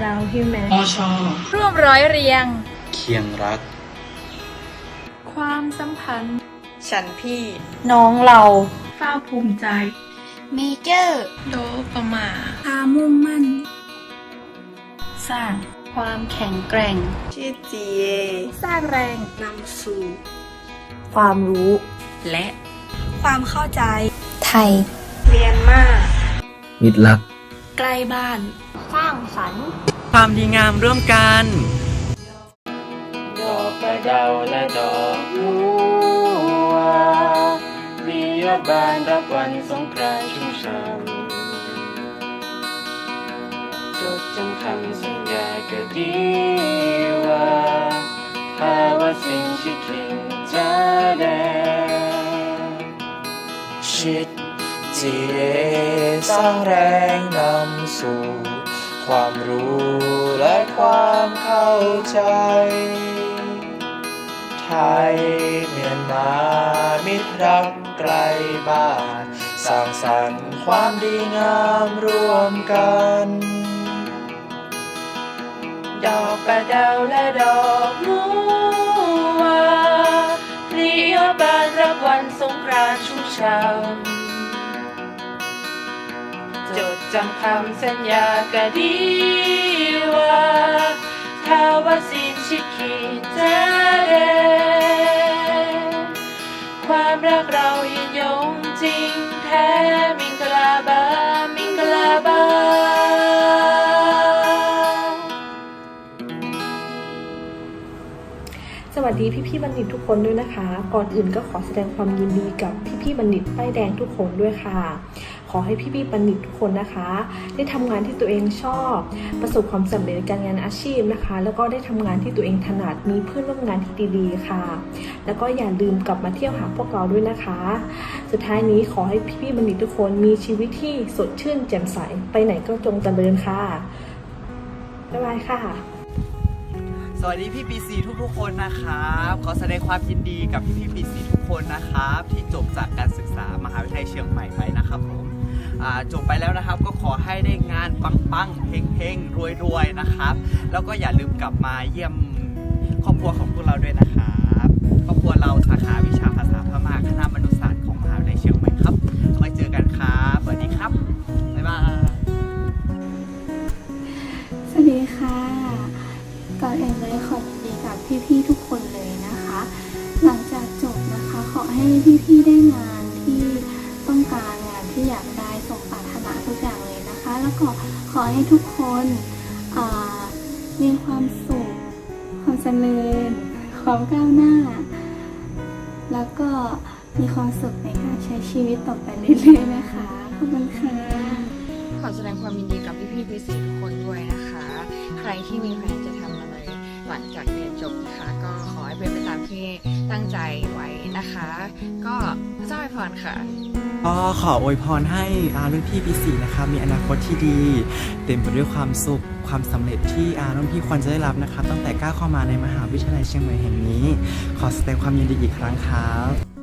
เราฮิวแมนปชร่วมร้อยเรียง เคียงรัก ความสัมพันธ์ ฉันพี่ น้องเราเฝ้าภูมิใจเมเจอร์โดประมาความมุ่งมั่น สร้าง ความแข็งแกร่ง ชื่อจีเอสร้างแรงนำสู่ ความรู้ และ ความเข้าใจ ไทย เรียนมาก มิตรรัก ใกล้บ้าน สร้างสรรค์ความดีงามร่วมกัน ดอกกระเดาและดอกบัวมียอดบานรับวันสงกรานต์ชุ่มช่ำจดจำคำสัญญาก็ดีว่าถ้าว่าสิ่งที่คิดจะแดงชิด GA สร้างแรงนำสู่ ความรู้และความเข้าใจ ไทยเมียนมามิตรรักไกลบ้านสร้างสรรค์ความดีงามร่วมกัน ดอกประดาวและดอกบัวพลียบานรับวันสงกรานต์ชุ่มช่ำ จำคำสัญญาก็ดีว่าถ้าว่าสิ่งที่คิดจะเดความรักเรายืนยงจริงแท้มิงกลาบามิงกลาบาสวัสดีพี่ๆบัณฑิตทุกคนด้วยนะคะ ก่อนอื่นก็ขอแสดงความยินดีกับพี่ๆบัณฑิตป้ายแดงทุกคนด้วยค่ะ อให้พี่ๆบัณฑิตทุกคนนะคะ ได้ทำงานที่ตัวเองชอบ ประสบความสำเร็จในการงานอาชีพนะคะ แล้วก็ได้ทำงานที่ตัวเองถนัดมีเพื่อนร่วมงานที่ดีๆค่ะ แล้วก็อย่าลืมกลับมาเที่ยวหาพวกเราด้วยนะคะ สุดท้ายนี้ขอให้พี่ๆบัณฑิตทุกคนมีชีวิตที่สดชื่นแจ่มใสไปไหนก็จงเจริญค่ะบ๊ายบายค่ะสวัสดีพี่ปีสีทุกๆคนนะครับขอแสดงความยินดีกับพี่พี่ปีสีทุกคนนะครับ ที่จบจากการศึกษามหาวิทยาลัยเชียงใหม่ไปนะครับผม จบไปแล้วนะครับ ก็ขอให้ได้งานปังๆเฮงๆรวยๆนะครับ แล้วก็อย่าลืมกลับมาเยี่ยมครอบครัวของพวกเราด้วยนะครับครอบครัวเราสาขาวิชาภาษาพม่าคณะมนุษยศาสตร์ของมหาวิทยาลัยเชียงใหม่ครับไว้เจอกันครับสวัสดีครับบ๊ายบายสวัสดีค่ะก่อนอื่นเลยขอยินดีกับพี่ๆทุกคนเลยนะคะ หลังจากจบนะคะ ขอให้พี่ๆได้งาน ที่อยากได้สมปรารถนาทุกอย่างเลยนะคะ แล้วก็ขอให้ทุกคนมีความสุข ความเจริญ ความก้าวหน้า แล้วก็มีความสุขในการใช้ชีวิตต่อไปเรื่อยๆนะคะ ขอบคุณค่ะ ขอแสดงความยินดีกับพี่ๆพิเศษทุกคนด้วยนะคะ ใครที่มีแผนจะ ลังจากเรียนจบนะคะ ก็ขอให้เป็นไปตามที่ตั้งใจไว้นะคะ ก็เจ้าอวยพรค่ะ ก็ขออวยพรให้อารุ่นพี่ปีสี่นะคะมีอนาคตที่ดี เต็มไปด้วยความสุขความสำเร็จที่อารุ่นพี่ควรจะได้รับนะคะตั้งแต่ก้าวเข้ามาในมหาวิทยาลัยเชียงใหม่แห่งนี้ ขอแสดงความยินดีอีกครั้งครับ